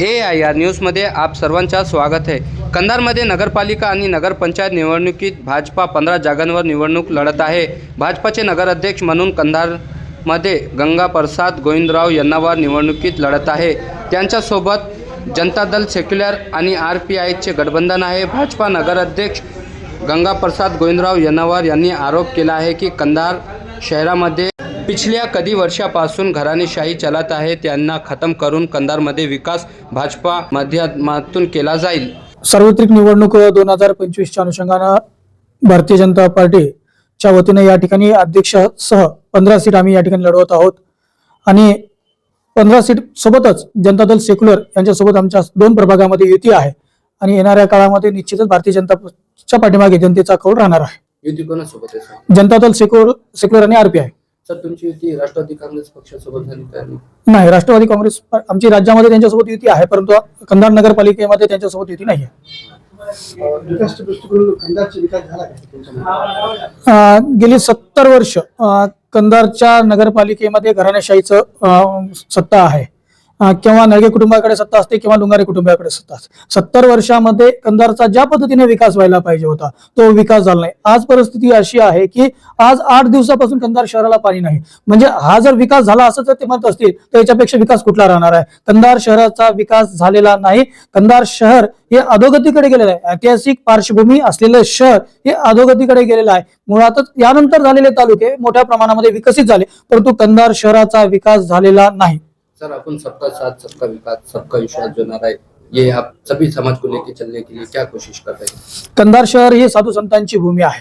A I R न्यूजमध्ये आप सर्वांचं स्वागत आहे. कंधारमध्ये नगरपालिका आणि नगरपंचायत निवडणुकीत भाजपा पंधरा जागांवर निवडणूक लढत आहे. भाजपाचे नगराध्यक्ष म्हणून कंधारमध्ये गंगा प्रसाद गोविंदराव यन्नावार निवडणुकीत लढत आहे. त्यांच्यासोबत जनता दल सेक्युलर आणि आर पी आयचे गठबंधन आहे. भाजपा नगराध्यक्ष गंगाप्रसाद गोविंदराव यांनावर यांनी आरोप केला आहे की कंधार शहरामध्ये पिछल्या कधी वर्षापासून घराणेशाही चालत आहे त्यांना खतम करून कंधारमध्ये विकास भाजपा माध्यमातून केला जाईल. सार्वत्रिक निवडणूक दोन हजार पंचवीसच्या अनुषंगानं भारतीय जनता पार्टीच्या वतीने या ठिकाणी अध्यक्षासह पंधरा सीट आम्ही या ठिकाणी लढवत आहोत. आणि पंधरा सीट सोबतच जनता दल सेक्युलर यांच्यासोबत आमच्या दोन प्रभागामध्ये युती आहे. आणि येणाऱ्या काळामध्ये निश्चितच भारतीय जनता पक्षाच्या पाठीमागे जनतेचा कौल राहणार आहे. युती कोणासोबत? जनता दल सेक्युलर सेक्युलर आणि आरपीआय सर तुमची युती राष्ट्रवादी काँग्रेस पक्षासोबत झाली का नाही? राष्ट्रवादी काँग्रेस आमची राज्यामध्ये त्यांच्यासोबत युती आहे परंतु कंधार नगरपालिकेमध्ये त्यांच्यासोबत युती नाही आहे गेली सत्तर वर्ष कंधारच्या नगरपालिकेमध्ये घराणेशाहीचं अं, सत्ता आहे. किंवा नळगे कुटुंबाकडे सत्ता असते किंवा लुंगारे कुटुंबाकडे सत्ता असते. सत्तर वर्षामध्ये कंधारचा ज्या पद्धतीने विकास व्हायला पाहिजे होता तो विकास झाला नाही. आज परिस्थिती अशी आहे की आज आठ दिवसापासून कंधार शहराला पाणी नाही. म्हणजे हा जर विकास झाला असं जर ते म्हणत असतील तर याच्यापेक्षा विकास कुठला राहणार आहे? कंधार शहराचा विकास झालेला नाही. कंधार शहर हे अधोगतीकडे गेलेलं आहे. ऐतिहासिक पार्श्वभूमी असलेलं शहर हे अधोगतीकडे गेलेलं आहे. मुळातच यानंतर झालेले तालुके मोठ्या प्रमाणामध्ये विकसित झाले परंतु कंधार शहराचा विकास झालेला नाही. सर अपन सबका साथ सबका विकास सबका विश्वास जो नारा है ये आप सभी समाज को लेके चलने के लिए क्या कोशिश कर रहे हैं? कंधार शहर ही साधू संतांची भूमी आहे.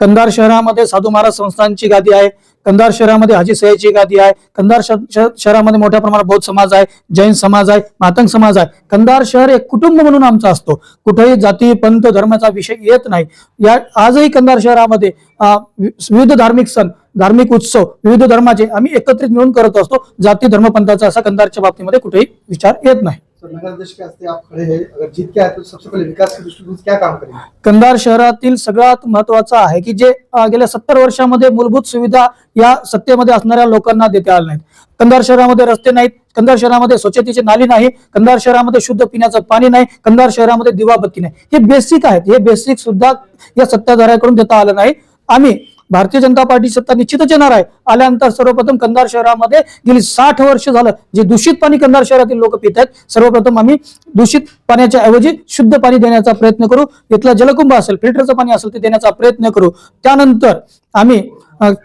कंधार शहरामध्ये साधू महाराज संस्थांची गादी आहे. कंधार शहरामध्ये हाजी सयाची गादी आहे. कंधार शहरामध्ये मोठ्या प्रमाणात बौद्ध समाज आहे जैन समाज आहे मातंग समाज आहे. कंधार शहर एक कुटुंब म्हणून आमचा असतो. कुठेही जाती पंत धर्माचा विषय येत नाही. या आजही कंधार शहरामध्ये विविध धार्मिक सण धार्मिक उत्सव विविध धर्माचे आम्ही एकत्रित मिळून करत असतो. जाती धर्मपंथाचा असा कंधारच्या बाबतीमध्ये कुठेही विचार येत नाही. तो नगराध्यक्ष के हस्ते आप खड़े हैं अगर जीत के आए तो सबसे पहले विकास के दृष्टिकोण से क्या काम करेंगे कंधार शहरातील सगळ्यात महत्वाचं आहे की जे गेल्या सत्तर वर्षामध्ये मूलभूत सुविधा या सत्तेमध्ये असणाऱ्या लोकांना देता आल्या नाहीत. कंधार शहरामध्ये रस्ते नाहीत कंधार शहरामध्ये स्वच्छतेची नाली नाही कंधार शहरामध्ये शुद्ध पिण्याचं पाणी नाही कंधार शहरामध्ये दिवाबत्ती नाही. हे बेसिक आहेत. हे बेसिक सुद्धा या सत्ताधाऱ्याकडून देता आलं नाही. आम्ही भारतीय जनता पार्टी सत्ता निश्चितच येणार आहे. आल्यानंतर सर्वप्रथम कंधार शहरामध्ये गेली साठ वर्ष झालं जे दूषित पाणी कंधार शहरातील लोक पित आहेत सर्वप्रथम आम्ही दूषित पाण्याच्या ऐवजी शुद्ध पाणी देण्याचा प्रयत्न करू. इथला जलकुंभ असेल फिल्टरचं पाणी असेल ते देण्याचा प्रयत्न करू. त्यानंतर आम्ही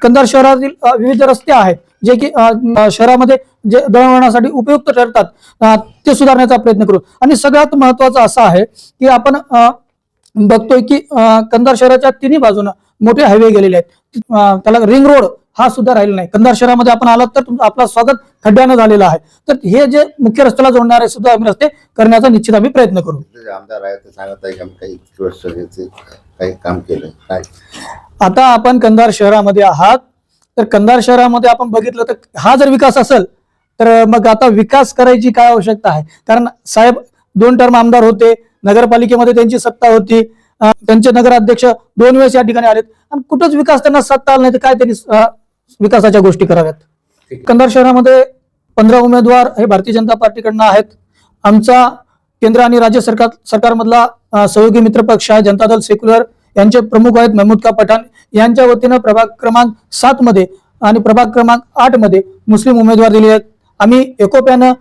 कंधार शहरातील विविध रस्ते आहेत जे की शहरामध्ये जे दळणवळणासाठी उपयुक्त ठरतात ते सुधारण्याचा प्रयत्न करू. आणि सगळ्यात महत्वाचं असं आहे की आपण बघतोय की कंधार शहराच्या तिन्ही बाजूनं मोठे हायवे गेलेले आहेत. त्याला रिंग रोड हा सुद्धा राहिला नाही. कंधार शहरामध्ये आपण आलात तर आपलं स्वागत खड्ड्यानं झालेलं आहे. तर हे जे मुख्य रस्त्याला जोडणारे सुद्धा आम्ही रस्ते करण्याचा निश्चित आम्ही प्रयत्न करू. आमदार आहे ते सांगत आहे की आम्ही काही वर्ष याचे काही काम केलं काय? आता आपण कंधार शहरामध्ये आहात. तर कंधार शहरामध्ये आपण बघितलं तर हा जर विकास असेल तर मग आता विकास करायची काय आवश्यकता आहे? कारण साहेब दोन टर्म आमदार होते. नगरपालिकेमध्ये त्यांची सत्ता होती. त्यांचे नगराध्यक्ष दोन वेळेस या ठिकाणी आलेत. आणि कुठंच विकास त्यांना सत्ता आला नाही तर काय त्यांनी विकासाच्या गोष्टी कराव्यात? कंधार शहरामध्ये पंधरा उमेदवार हे भारतीय जनता पार्टीकडनं आहेत. आमचा केंद्र आणि राज्य सरकार सरकारमधला सहयोगी मित्र पक्ष आहे जनता दल सेक्युलर यांचे प्रमुख आहेत महमूद का पठाण. यांच्या वतीनं प्रभाग क्रमांक सात मध्ये आणि प्रभाग क्रमांक आठमध्ये मुस्लिम उमेदवार दिले आहेत. आम्ही एकोप्यानं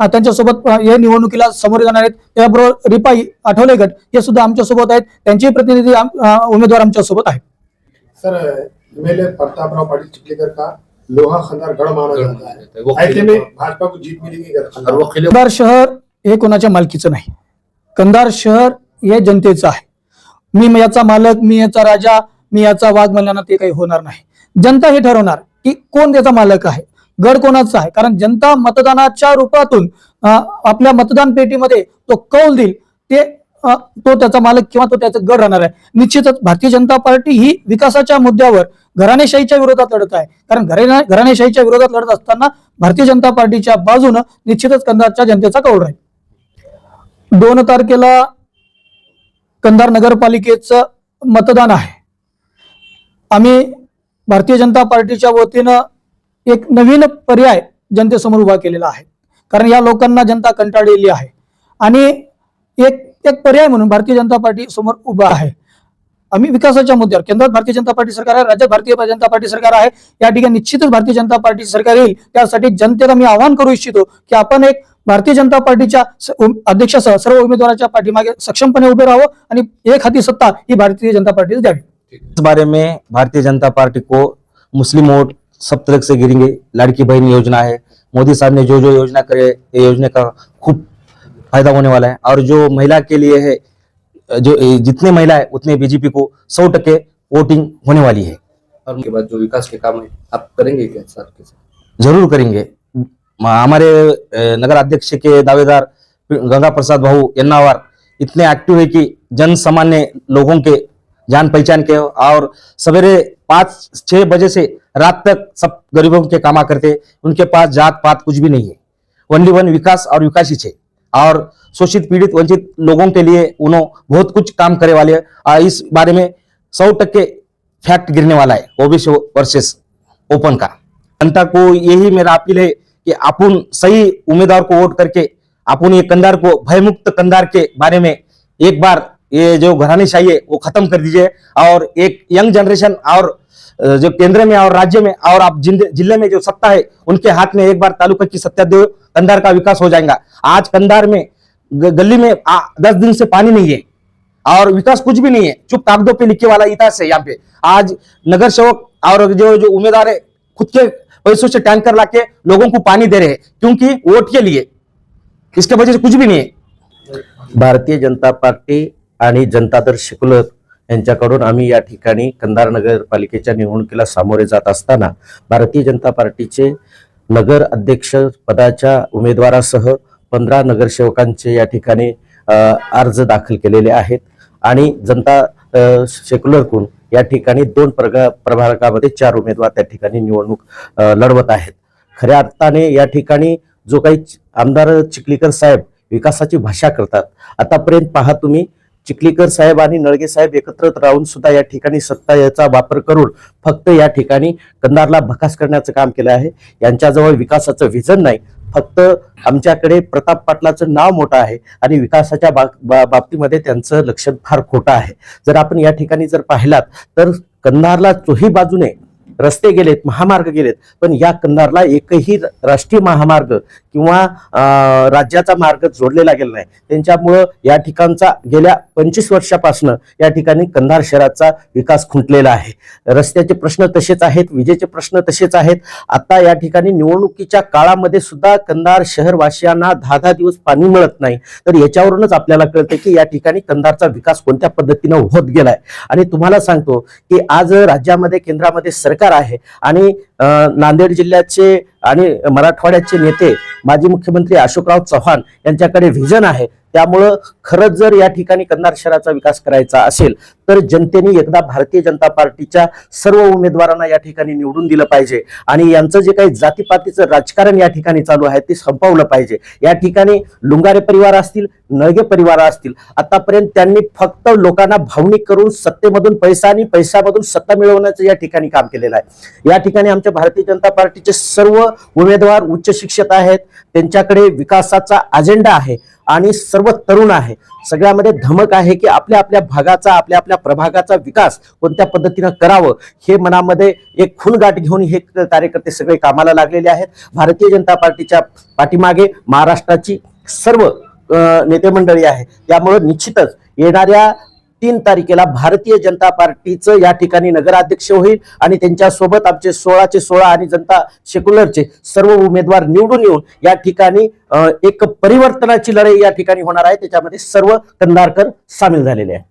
त्यांच्यासोबत या निवडणुकीला सामोरे जाणार आहेत. त्याबरोबर रिपाई आठवले गट हे सुद्धा आमच्यासोबत आहेत. त्यांचे प्रतिनिधी उमेदवार आमच्यासोबत आहेत. सर एमएलए प्रतापराव पाटिल चिखलीकर का? लोहा खंदार गढ़ माना जाता है वो ऐसे में भाजपा को जीत मिलेगी अगर और वो खिले कंधार शहर हे कोणाच्या मालकीचं नाही. कंधार शहर हे जनतेचं आहे. मी याचा मालक मी याचा राजा मी याचा वाघ म्हणल्यानं ते काही होणार नाही. जनता हे ठरवणार की कोण त्याचा मालक आहे. गड कोणाचा आहे? कारण जनता मतदानाच्या रूपातून आपल्या मतदान पेटीमध्ये तो कौल देईल. ते तो त्याचा मालक किंवा तो त्याचा गड राहणार आहे. निश्चितच भारतीय जनता पार्टी ही विकासाच्या मुद्द्यावर घराणेशाहीच्या विरोधात लढत आहे. कारण घराणे घराणेशाहीच्या विरोधात लढत असताना भारतीय जनता पार्टीच्या बाजूनं निश्चितच कंधारच्या जनतेचा कौल राहील. दोन तारखेला कंधार नगरपालिकेचं मतदान आहे. आम्ही भारतीय जनता पार्टीच्या वतीनं एक नवीन पर्याय जनतेसमोर उभा केलेला आहे. कारण या लोकांना जनता कंटाळलेली आहे. आणि एक एक पर्याय म्हणून भारतीय जनता पार्टी समोर उभा आहे. आम्ही विकासाच्या मुद्द्यावर केंद्रात भारतीय जनता पार्टी सरकार आहे राज्यात भारतीय जनता पार्टी सरकार आहे या ठिकाणी निश्चितच भारतीय जनता पार्टी सरकार येईल. त्यासाठी जनतेला मी आवाहन करू इच्छितो की आपण एक भारतीय जनता पार्टीच्या अध्यक्षासह सर्व उमेदवाराच्या पाठीमागे सक्षमपणे उभे राहावं आणि एक हाती सत्ता ही भारतीय जनता पार्टीला द्यावी. इस बारे में भारतीय जनता पार्टी को मुस्लिम वोट सब तरह से गिरेंगे। लड़की बहन योजना है। मोदी साहब ने जो जो योजना करे ये योजना का खूब फ़ायदा होने वाला है। और जो महिला के लिए है जो जितने महिला है उतने बीजेपी को सौ टके वोटिंग होने वाली है। और उनके बाद जो विकास के काम है आप करेंगे क्या सर के साथ? ज़रूर करेंगे। हमारे नगर अध्यक्ष के दावेदार गंगा प्रसाद भाऊ यन्नावार इतने एक्टिव है कि जन सामान्य लोगों के जान पहचान के और सवेरे पाँच छह बजे से रात तक सब गरीबों के कामा करते, उनके पास जात पात कुछ भी नहीं है। ओनली वन विकास और विकास ही है और शोषित, पीड़ित, वंचित लोगों के लिए उन्होंने बहुत कुछ काम करे वाले और इस बारे में सौ टक्के फैक्ट गिरने वाला है ओबीसी वर्सेस ओपन का। जनता को यही मेरा अपील है कि अपन सही उम्मीदवार को वोट करके अपन ये कंधार को, भयमुक्त कंधार के बारे में एक बार ये जो घरानेशाही है वो खत्म कर दीजिए। और एक यंग जनरेशन और जो केंद्र में और राज्य में और आप ज़िले में जो सत्ता है उनके हाथ में एक बार तालुका की सत्ता दो कंधार का विकास हो जाएगा। आज कंधार में गली में आ, दस दिन से पानी नहीं है। और विकास कुछ भी नहीं है। चुप कागजों पे लिखे वाला इतिहास है यहाँ पे। आज नगर सेवक और जो जो उम्मीदवार है खुद के पैसों से टैंकर लाके लोगों को पानी दे रहे हैं क्योंकि वोट के लिए। इसके वजह से कुछ भी नहीं है। भारतीय जनता पार्टी आणि जनता दल सेक्युलर यांच्याकडून आम्ही या ठिकाणी कंधार नगरपालिकेच्या निवडणुकीला सामोरे जात असताना भारतीय जनता पार्टीचे नगर अध्यक्ष पदाच्या उमेदवारासह पंधरा नगरसेवकांचे या ठिकाणी अर्ज दाखल केलेले आहेत. आणि जनता सेक्युलरकडून या ठिकाणी दोन प्रगा प्रभागामध्ये चार उमेदवार त्या ठिकाणी निवडणूक लढवत आहेत. खऱ्या अर्थाने या ठिकाणी जो काही आमदार चिखलीकर साहेब विकासाची भाषा करतात. आतापर्यंत पहा तुम्ही चिखलीकर साहेब आणि नळगे साहेब एकत्र राहून सुद्धा या ठिकाणी सत्ता याचा वापर करून फक्त या ठिकाणी कंधारला भकास करण्याचं काम केलं आहे. यांच्याजवळ विकासाचं व्हिजन नाही. फक्त आमच्याकडे प्रताप पाटलाचं नाव मोठं आहे आणि विकासाच्या बाबतीमध्ये त्यांचं लक्ष फार खोटं आहे. जर आपण या ठिकाणी जर पाहिलात तर कंधारला चोही बाजूने रस्ते गेलेत महामार्ग गेलेत पण या कंधारला एकही राष्ट्रीय महामार्ग किंवा राज्याचा मार्ग जोडलेला गेला नाही. त्यांच्यामुळं या ठिकाणचा गेल्या पंचवीस वर्षापासून या ठिकाणी कंधार शहराचा विकास खुंटलेला आहे. रस्त्याचे प्रश्न तसेच आहेत विजेचे प्रश्न तसेच आहेत. आता या ठिकाणी निवडणुकीच्या काळामध्ये सुद्धा कंधार शहरवासियांना दहा दहा दिवस पाणी मिळत नाही. तर याच्यावरूनच आपल्याला कळतं की या ठिकाणी कंधारचा विकास कोणत्या पद्धतीनं होत गेलाय. आणि तुम्हाला सांगतो की आज राज्यामध्ये केंद्रामध्ये सरकार आहे आणि नांदेड जिल्ह्याचे आणि मराठवाड्याचे नेते माजी मुख्यमंत्री अशोकराव चव्हाण यांच्याकडे व्हिजन आहे. त्यामुळं खरंच जर या ठिकाणी कन्नार शहराचा विकास करायचा असेल तर जनतेने एकदा भारतीय जनता पार्टीच्या सर्व उमेदवारांना या ठिकाणी निवडून दिलं पाहिजे. आणि यांचं जे काही जातीपातीचं राजकारण या ठिकाणी चालू आहे ते संपवलं पाहिजे. या ठिकाणी लुंगारे परिवार असतील नळगे परिवार असतील आतापर्यंत त्यांनी फक्त लोकांना भावनिक करून सत्तेमधून पैसा आणि पैशामधून सत्ता मिळवण्याचं या ठिकाणी काम केलेलं आहे. या ठिकाणी आमच्या भारतीय जनता पार्टीचे सर्व उमेदवार उच्च शिक्षित आहेत त्यांच्याकडे विकासाचा अजेंडा आहे. आणि सर्व तरुण आहे. सगळ्यामध्ये धमक आहे की आपल्या आपल्या भागाचा आपल्या आपल्या प्रभागाचा विकास कोणत्या पद्धतीनं करावं हे मनामध्ये एक खुणगाठ घेऊन हे कार्यकर्ते सगळे कामाला लागलेले आहेत. भारतीय जनता पार्टीच्या पाठीमागे महाराष्ट्राची सर्व नेतेमंडळी नेते मंडळी आहे. त्यामुळं निश्चितच येणाऱ्या तीन तारखेला भारतीय जनता पार्टीचं या ठिकाणी नगराध्यक्ष होईल आणि त्यांच्यासोबत आमचे सोळाचे सोळा आणि जनता सेक्युलरचे सर्व उमेदवार निवडून येऊन या ठिकाणी एक परिवर्तनाची लढाई या ठिकाणी होणार आहे. त्याच्यामध्ये सर्व कंधारकर सामील झालेले आहे